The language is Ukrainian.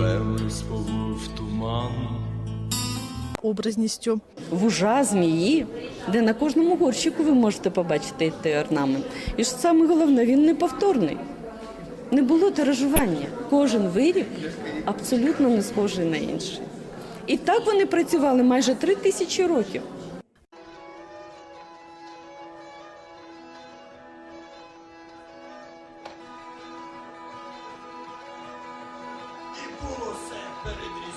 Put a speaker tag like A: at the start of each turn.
A: землю сповив туман.
B: образністю.
C: вужа, змії, де на кожному горщику ви можете побачити цей орнамент. І ж саме головне, він неповторний. Не було тиражування. Кожен виріб абсолютно не схожий на інший. І так вони працювали майже три тисячі років.
D: І було все перед Різдвом.